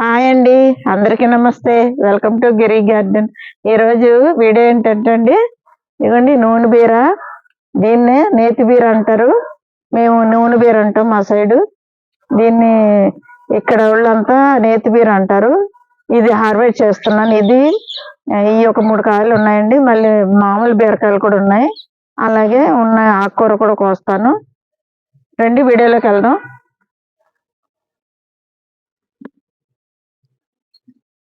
Hi అండి. అందరికీ నమస్తే. వెల్కమ్ టు గిరి గార్డెన్ ఈరోజు వీడియో ఏంటంటే అండి ఇదిగోండి నూనె బీర. దీన్నే నేతి బీర అంటారు. మేము నూనె బీర అంటాం మా సైడు. దీన్ని ఇక్కడ వాళ్ళంతా నేతి బీర అంటారు. ఇది హార్వెస్ట్ చేస్తున్నాను. ఇది ఈ ఒక మూడు కాయలు ఉన్నాయండి. మళ్ళీ మామూలు బీరకాయలు కూడా ఉన్నాయి. అలాగే ఉన్న ఆకుకూర కూడా కోస్తాను. రెండు వీడియోలోకి వెళ్దాం.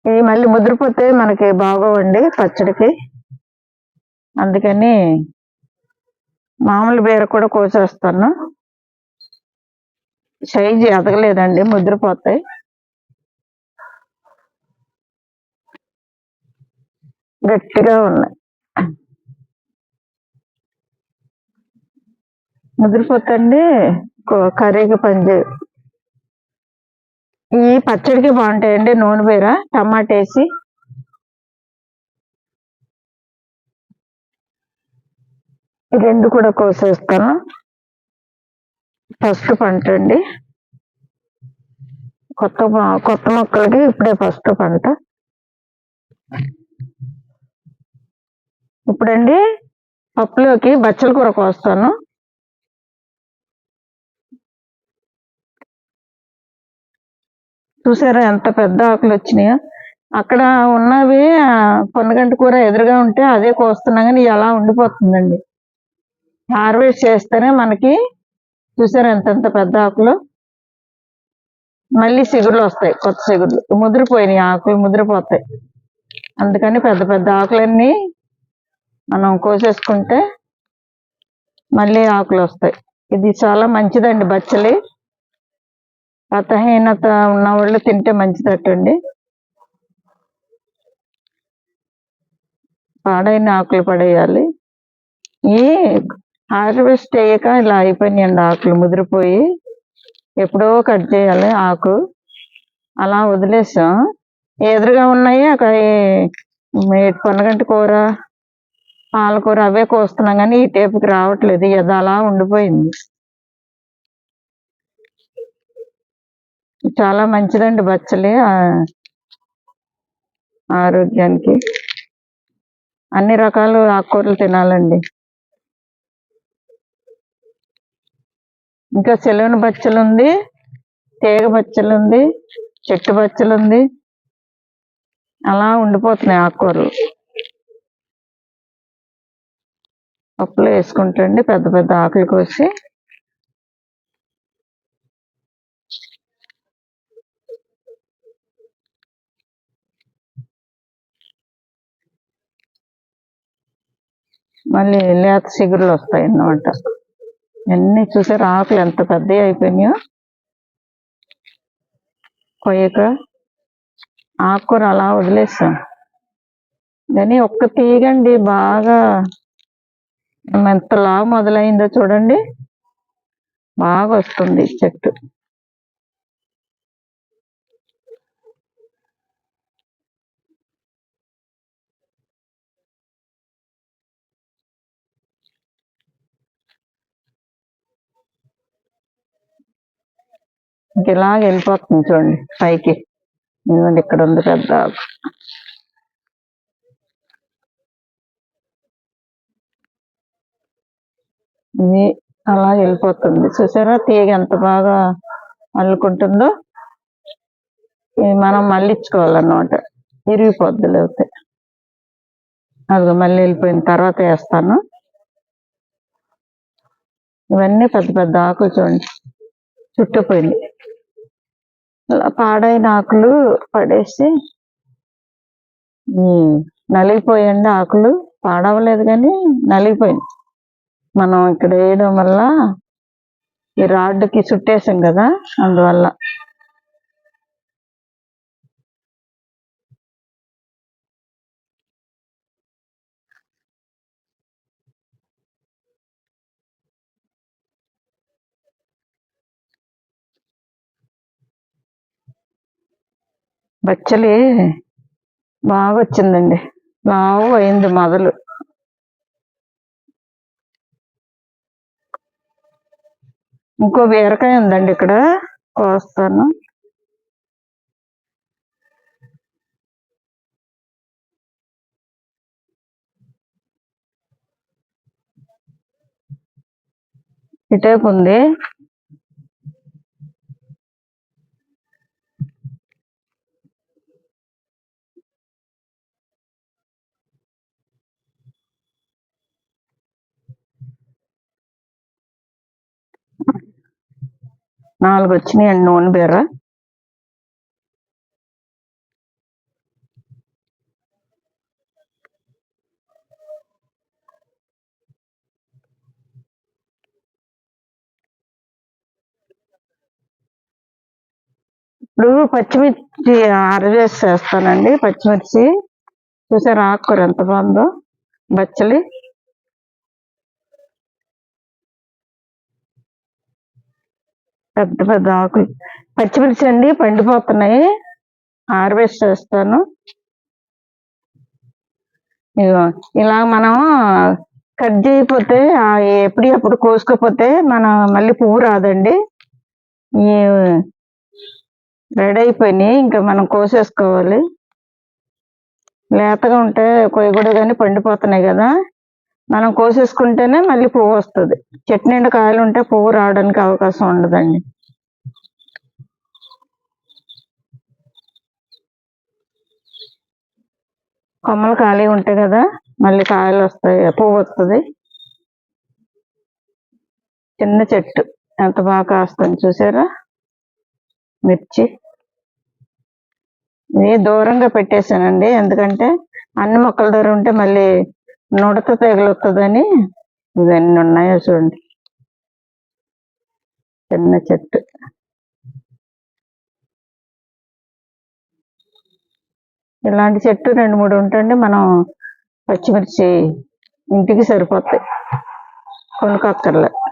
ఇవి మళ్ళీ ముద్రపోతే మనకి బాగోవండి పచ్చడికి. అందుకని మామూలు బీర కూడా కోసేస్తాను. సైజ్ ఎదగలేదండి ముద్రపోతాయి గట్టిగా ఉన్నాయి. ముద్రపోతండి కర్రీకి పనిచేయ ఈ పచ్చడికి బాగుంటాయండి నూనె బీర టమాటా వేసి. రెండు కూడా కోసేస్తాను. ఫస్ట్ పంట అండి. కొత్త కొత్త మొక్కలకి ఇప్పుడే ఫస్ట్ పంట. ఇప్పుడండి పప్పులోకి బచ్చల కూర కోస్తాను. చూసారా ఎంత పెద్ద ఆకులు వచ్చినాయో? అక్కడ ఉన్నవి ఆ, పొన్నగంటి కూర ఎదురుగా ఉంటే అదే కోస్తున్నా కానీ ఎలా ఉండిపోతుందండి. హార్వెస్ట్ చేస్తేనే మనకి చూసారు ఎంతెంత ఎంత పెద్ద ఆకులు? మళ్ళీ సిగురులు వస్తాయి కొత్త సిగురులు. ముదిరిపోయినాయి ఆకులు ముదిరిపోతాయి. అందుకని పెద్ద పెద్ద ఆకులన్నీ మనం కోసేసుకుంటే మళ్ళీ ఆకులు వస్తాయి. ఇది చాలా మంచిదండి బచ్చలి. రక్తహీనత ఉన్న వాళ్ళు తింటే మంచిదటండి. పాడైన ఆకులు పడేయాలి. ఈ హార్వెస్ట్ చేయక ఇలా అయిపోయినాయండి ఆకులు ముదిరిపోయి. ఎప్పుడో కట్ చేయాలి ఆకు. అలా వదిలేసాం. ఎదురుగా ఉన్నాయి అక్కడ పొన్నగంటి కూర పాలకూర అవే కోస్తున్నాం కానీ ఈ టేపుకి రావట్లేదు. ఇది అలా ఉండిపోయింది. చాలా మంచిదండి బచ్చలి ఆ, ఆరోగ్యానికి. అన్ని రకాలు ఆకుకూరలు తినాలండి. ఇంకా సెలవుని బచ్చలు ఉంది తీగ బచ్చలు ఉంది చెట్టు బచ్చలు ఉంది అలా ఉండిపోతున్నాయి ఆకుకూరలు. పప్పులో వేసుకుంటండి పెద్ద పెద్ద ఆకులు కోసి. మళ్ళీ లేత చిగురులు వస్తాయి అన్నమాట. అన్ని చూసారు? ఆకులు ఎంత పెద్దవి అయిపోయినాయో. కొయ్యక ఆకుకూర అలా వదిలేసాం. కానీ ఒక్క తీగండి బాగా ఎంత లావు మొదలైందో చూడండి. బాగా వస్తుంది చెట్టు. ఇంక ఇలాగ వెళ్ళిపోతుంది చూడండి పైకి. ఇదిగోండి ఇక్కడ ఉంది పెద్ద ఆకు ఇది అలా వెళ్ళిపోతుంది. చూసారా తీగ ఎంత బాగా అల్లుకుంటుందో? ఇది మనం మళ్ళించుకోవాలన్నమాట. ఇరిగిపోద్ది లేకపోతే. అది మళ్ళీ వెళ్ళిపోయిన తర్వాత వేస్తాను. ఇవన్నీ పెద్ద పెద్ద ఆకులు చూడండి. చుట్టుపోయింది పాడైన ఆకులు పడేసి నలిగిపోయండి ఆకులు. పాడవలేదు కానీ నలిగిపోయింది. మనం ఇక్కడ వేయడం వల్ల ఈ రాడ్కి చుట్టేసాం కదా అందువల్ల. బచ్చలి బాగా వచ్చిందండి. బాగా అయింది మొదలు. ఇంకో బీరకాయ ఉందండి ఇక్కడ. కోస్తాను. ఇటేపు ఉంది. నాలుగు వచ్చినాయండి నూనె బీర ఇప్పుడు పచ్చిమిర్చి ఆరవేసి చేస్తానండి పచ్చిమిర్చి. చూసారు ఆకుకూర ఎంత బాగుందో? బచ్చలి. పెద్ద పెద్ద ఆకులు. పచ్చిమిర్చి అండి పండిపోతున్నాయి. హార్వెస్ట్ చేస్తాను. ఇలా మనం కట్ చేయకపోతే ఎప్పుడు ఎప్పుడు కోసుకోపోతే మనం మళ్ళీ పువ్వు రాదండి. రెడీ అయిపోయినాయి ఇంకా మనం కోసేసుకోవాలి. లేతగా ఉంటే కొయ్యకూడదు కానీ పండిపోతున్నాయి కదా. మనం కోసేసుకుంటేనే మళ్ళీ పువ్వు వస్తుంది. చెట్టు నిండా కాయలు ఉంటే పువ్వు రావడానికి అవకాశం ఉండదండి. కొమ్మలు ఖాళీ ఉంటాయి కదా మళ్ళీ కాయలు వస్తాయి పువ్వు వస్తుంది. చిన్న చెట్టు ఎంత బాగా కాస్తుంది చూసారా? మిర్చి. ఇది దూరంగా పెట్టేశానండి ఎందుకంటే అన్ని మొక్కల దగ్గర ఉంటే మళ్ళీ నుడత తగులుతుందని ఇవన్నీ ఉన్నాయో చూడండి. చిన్న చెట్టు. ఇలాంటి చెట్టు రెండు మూడు ఉంటుంటే మనం పచ్చిమిర్చి ఇంటికి సరిపోతాయి. కొనుక్కర్లేదు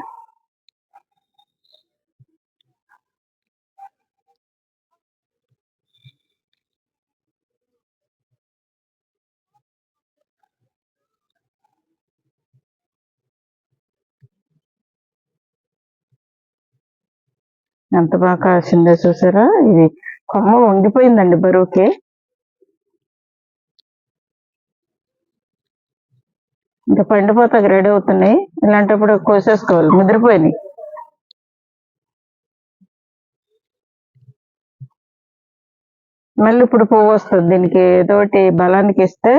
ఎంత బాగా కాసిందో చూసారా? ఇది కొమ్మ వంగిపోయిందండి బరువుకి. ఇంకా పండిపోతాక రెడీ అవుతున్నాయి. ఇలాంటప్పుడు కోసేసుకోవాలి. ముదిరిపోయినాయి. మళ్ళీ ఇప్పుడు పువ్వు వస్తుంది. దీనికి ఏదోటి బలానికి ఇస్తే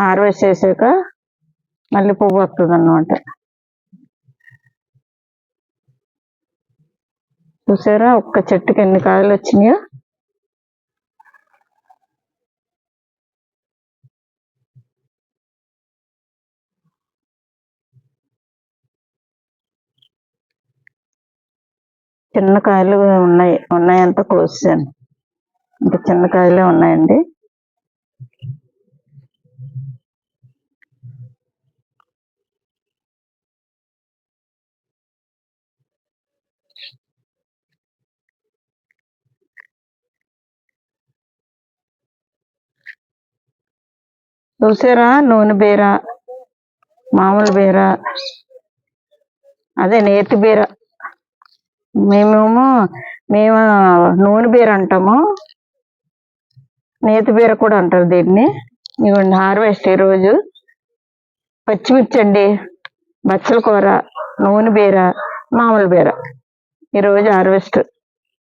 హార్వెస్ట్ చేసాక మళ్ళీ పువ్వు వస్తుంది అన్నమాట చూసారా? ఒక్క చెట్టుకి ఎన్ని కాయలు వచ్చినాయో? చిన్న కాయలు ఉన్నాయి. ఉన్నాయంత కోసాను ఇంకా చిన్న కాయలే ఉన్నాయండి. చూసారా నూనె బీర మామూలు బీర అదే నేతి బీర. మేమేమో మేము నూనె బీర అంటాము. నేతి బీర కూడా అంటారు దీన్ని. ఇవ్వండి హార్వెస్ట్ ఈరోజు పచ్చిమిర్చి అండి బచ్చల కూర నూనె బీర మామూలు బీర. ఈరోజు హార్వెస్ట్.